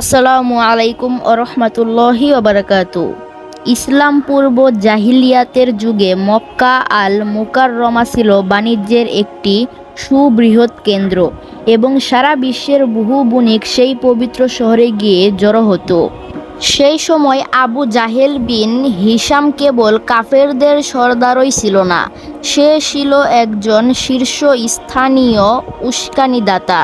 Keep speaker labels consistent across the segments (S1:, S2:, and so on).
S1: আসসালামু আলাইকুম ওরহমতুল্লাহি ওবরাকাতু ইসলাম পূর্ব জাহিলিয়াতের যুগে মক্কা আল মুকাররমা ছিল বাণিজ্যের একটি সুবৃহৎ কেন্দ্র এবং সারা বিশ্বের বহু বণিক সেই পবিত্র শহরে গিয়ে জড়ো হতো। সেই সময় আবু জাহেল বিন হিসাম কেবল কাফেরদের সর্দারই ছিল না, সে ছিল একজন শীর্ষ স্থানীয় উস্কানিদাতা।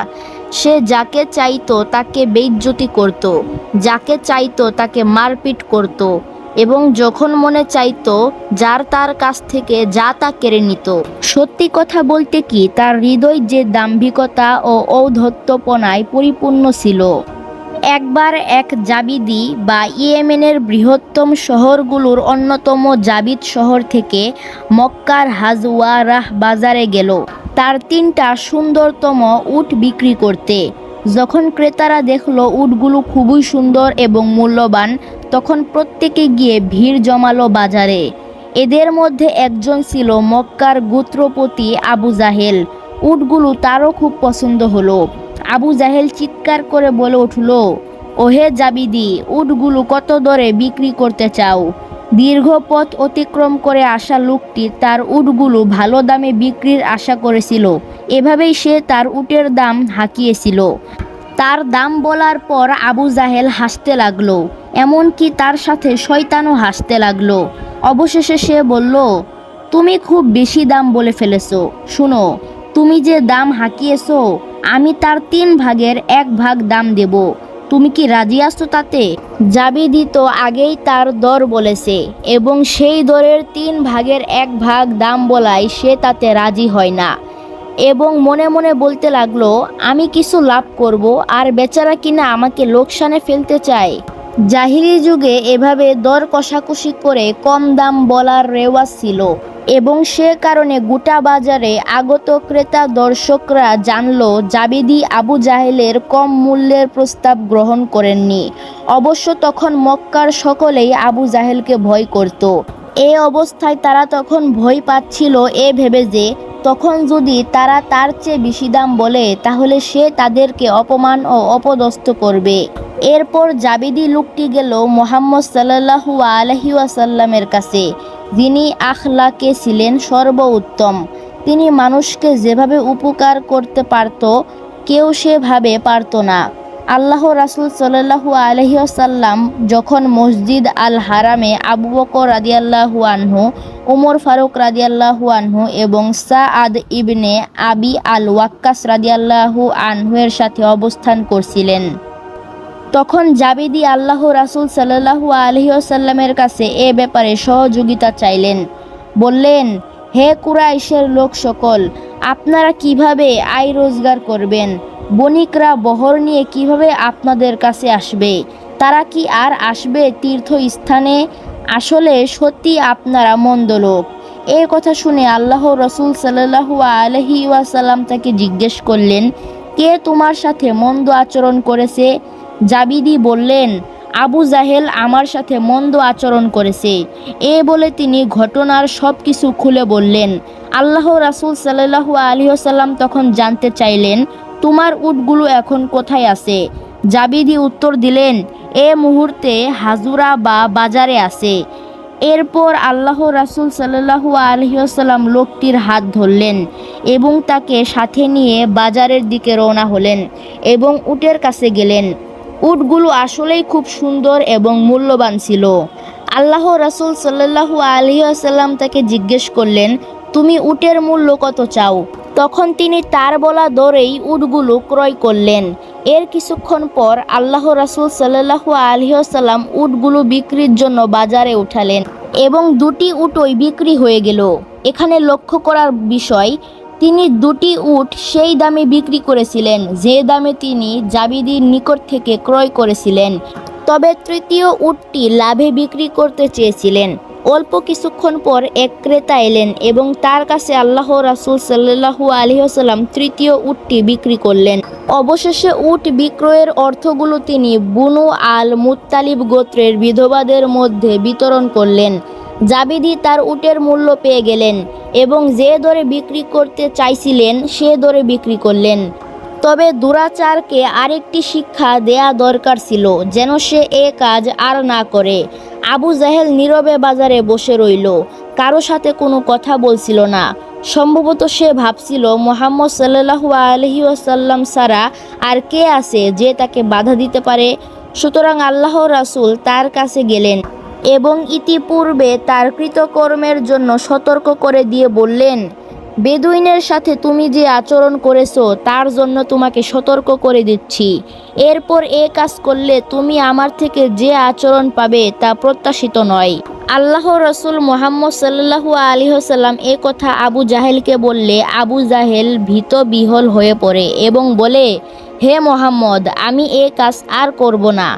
S1: সে যাকে চাইতো তাকে বেইজ্জতি করত, যাকে চাইতো তাকে মারপিট করত এবং যখন মনে চাইতো, যার তার কাছ থেকে যা তা কেড়ে নিত। সত্যি কথা বলতে কি, তার হৃদয় যে দাম্ভিকতা ও ঔদ্ধত্যপনায় পরিপূর্ণ ছিল। একবার এক জাবিদি বা ইয়েমেনের বৃহত্তম শহরগুলোর অন্যতম জাবিদ শহর থেকে মক্কার হাজওয়ারাহ বাজারে গেল। তার তিনটা সুন্দরতম উট বিক্রি করতে। যখন ক্রেতারা দেখল উটগুলো খুবই সুন্দর এবং মূল্যবান, তখন প্রত্যেকে গিয়ে ভিড় জমালো বাজারে। এদের মধ্যে একজন ছিল মক্কার গোত্রপতি আবু জাহেল। উটগুলো তারও খুব পছন্দ হলো। আবু জাহেল চিৎকার করে বলে উঠল, ওহে জাবিদি, উটগুলো কত দরে বিক্রি করতে চাও? দীর্ঘ পথ অতিক্রম করে আসা লোকটি তার উটগুলো ভালো দামে বিক্রির আশা করেছিল। এভাবেই সে তার উটের দাম হাঁকিয়েছিল। তার দাম বলার পর আবু জাহেল হাসতে লাগল, এমনকি তার সাথে শয়তানও হাসতে লাগল। অবশেষে সে বলল, তুমি খুব বেশি দাম বলে ফেলেছো। শুনো, তুমি যে দাম হাঁকিয়েছো, আমি তার তিন ভাগের এক ভাগ দাম দেব। তুমি কি রাজি আছো তাতে? জাবিদি তো আগেই তার দর বলেছে এবং সেই দরের তিন ভাগের এক ভাগ দাম বলায় সে তাতে রাজি হয় না। এবং মনে মনে বলতে লাগল, আমি কিছু লাভ করব, আর বেচারা কিনা আমাকে লোকসানে ফেলতে চায়। জাহিরি যুগে এভাবে দর কষাকষি করে কম দাম বলার রেওয়াজ ছিল এবং সে কারণে গোটা বাজারে আগত ক্রেতা দর্শকরা জানল জাবিদি আবু জাহেলের কম মূল্যের প্রস্তাব গ্রহণ করেননি। অবশ্য তখন মক্কার সকলেই আবু জাহেলকে ভয় করত। এ অবস্থায় তারা তখন ভয় পাচ্ছিল এ ভেবে যে তখন যদি তারা তার চেয়ে বেশি দাম বলে তাহলে সে তাদেরকে অপমান ও অপদস্থ করবে। এরপর জাবিদি লোকটি গেল মোহাম্মদ সাল্লাহু আলহি ওয়াসাল্লামের কাছে। যিনি আখলাকে ছিলেন সর্বোত্তম। তিনি মানুষকে যেভাবে উপকার করতে পারত, কেউ সেভাবে পারত না। আল্লাহ রাসুল সাল্লাহু আলহিসাল্লাম যখন মসজিদ আল হারামে আবু বকর রাদিয়াল্লাহু আনহু, উমর ফারুক রাদিয়াল্লাহু আনহু এবং সাআদ ইবনে আবি আল ওয়াক্কাস রাদিয়াল্লাহু আনহুয়ের সাথে অবস্থান করছিলেন। তখন জাবিদি আল্লাহ রাসুল সাল্লাহু আলহিউসাল্লামের কাছে এ ব্যাপারে সহযোগিতা চাইলেন। বললেন, হে কুরাইশের লোক সকল, আপনারা কীভাবে আয় রোজগার করবেন? বণিকরা বহর নিয়ে কীভাবে আপনাদের কাছে আসবে? তারা কি আর আসবে তীর্থস্থানে? আসলে সত্যি আপনারা মন্দ লোক। এই কথা শুনে আল্লাহ রসুল সাল্লাহু আলহি ওয়াসাল্লাম তাকে জিজ্ঞেস করলেন, কে তোমার সাথে মন্দ আচরণ করেছে? জাবিদি বললেন, আবু জাহেল আমার সাথে মন্দ আচরণ করেছে। এ বলে তিনি ঘটনার সব কিছু খুলে বললেন। আল্লাহ রাসুল সাল্লাহু আলহিহসাল্লাম তখন জানতে চাইলেন, তোমার উটগুলো এখন কোথায় আছে? জাবিদি উত্তর দিলেন, এ মুহূর্তে হাজুরা বা বাজারে আছে। এরপর আল্লাহ রাসুল সাল্লাহু আলহিউসাল্লাম লোকটির হাত ধরলেন এবং তাকে সাথে নিয়ে বাজারের দিকে রওনা হলেন এবং উটের কাছে গেলেন। উটগুলো আসলেই খুব সুন্দর এবং মূল্যবান ছিল। আল্লাহ রাসুল সাল্লাহু আলহিউসাল্লাম তাকে জিজ্ঞেস করলেন, তুমি উটের মূল্য কত চাও? তখন তিনি তার বলা দরেই উটগুলো ক্রয় করলেন। এর কিছুক্ষণ পর আল্লাহ রাসুল সাল্লাহু আলহিহাসাল্লাম উটগুলো বিক্রির জন্য বাজারে উঠালেন এবং দুটি উটই বিক্রি হয়ে গেল। এখানে লক্ষ্য করার বিষয় তিনি দুটি উট সেই দামে বিক্রি করেছিলেন, যে দামে তিনি জাবিদির নিকট থেকে ক্রয় করেছিলেন। তবে তৃতীয় উটটি লাভে বিক্রি করতে চেয়েছিলেন। অল্প কিছুক্ষণ পর এক ক্রেতা এলেন এবং তার কাছে আল্লাহ রাসুল সাল্লাহু আলহিহাসাল্লাম তৃতীয় উটটি বিক্রি করলেন। অবশেষে উট বিক্রয়ের অর্থগুলো তিনি বুনু আল মুতালিব গোত্রের বিধবাদের মধ্যে বিতরণ করলেন। জাবিদি তার উটের মূল্য পেয়ে গেলেন এবং যে দরে বিক্রি করতে চাইছিলেন, সে দরে বিক্রি করলেন। তবে দুরাচারকে আরেকটি শিক্ষা দেয়া দরকার ছিল, যেন সে এ কাজ আর না করে। আবু জাহেল নীরবে বাজারে বসে রইল, কারও সাথে কোনো কথা বলছিল না। সম্ভবত সে ভাবছিল, মোহাম্মদ সাল্লাহু আলহি ওয়াসাল্লাম সারা আর কে আছে যে তাকে বাধা দিতে পারে? সুতরাং আল্লাহ রাসূল তার কাছে গেলেন। এবং ইতিপূর্বে তার কৃতকর্মের জন্য সতর্ক করে দিয়ে বললেন, বেদুইনের সাথে তুমি যে আচরণ করেছ, তার জন্য তোমাকে সতর্ক করে দিচ্ছি। এরপর এ কাজ করলে তুমি আমার থেকে যে আচরণ পাবে, তা প্রত্যাশিত নয়। আল্লাহ রসুল মোহাম্মদ সাল্লাহু আলী হাসাল্লাম এ কথা আবু জাহেলকে বললে, আবু জাহেল ভীত বিহল হয়ে পড়ে এবং বলে হে মোহাম্মদ, আমি এ কাজ আর করব না।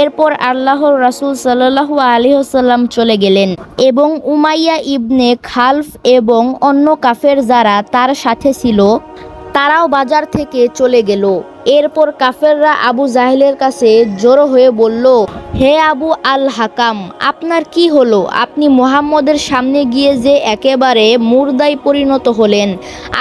S1: এরপর আল্লাহর রাসুল সাল্লাহু আলী হাসাল্লাম চলে গেলেন এবং উমাইয়া ইবনে খালফ এবং অন্য কাফের যারা তার সাথে ছিল তারাও বাজার থেকে চলে গেল। এরপর কাফেররা আবু জাহেলের কাছে জড়ো হয়ে বলল, হে আবু আল হাকাম আপনার কি হলো? আপনি মোহাম্মদের সামনে গিয়ে যে একেবারে মুর্দায় পরিণত হলেন,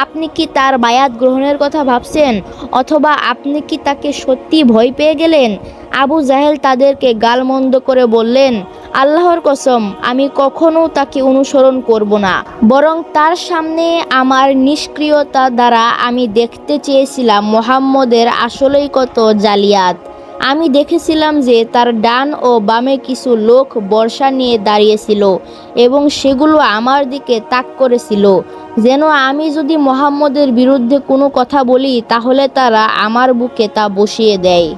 S1: আপনি কি তার বায়াত গ্রহণের কথা ভাবছেন? অথবা আপনি কি তাকে সত্যি ভয় পেয়ে গেলেন? আবু জাহেল তাদেরকে গালমন্দ করে বললেন, আল্লাহর কসম, আমি কখনো তাকে অনুসরণ করব না। বরং তার সামনে আমার নিষ্ক্রিয়তা দ্বারা আমি দেখতে চেয়েছিলাম মোহাম্মদের আসলেই কত জালিয়াত। আমি দেখেছিলাম যে তার ডান ও বামে কিছু লোক বর্ষা নিয়ে দাঁড়িয়েছিল এবং সেগুলো আমার দিকে তাক করেছিল। যেন আমি যদি মোহাম্মদের বিরুদ্ধে কোনো কথা বলি, তাহলে তারা আমার বুকে তা বসিয়ে দেয়।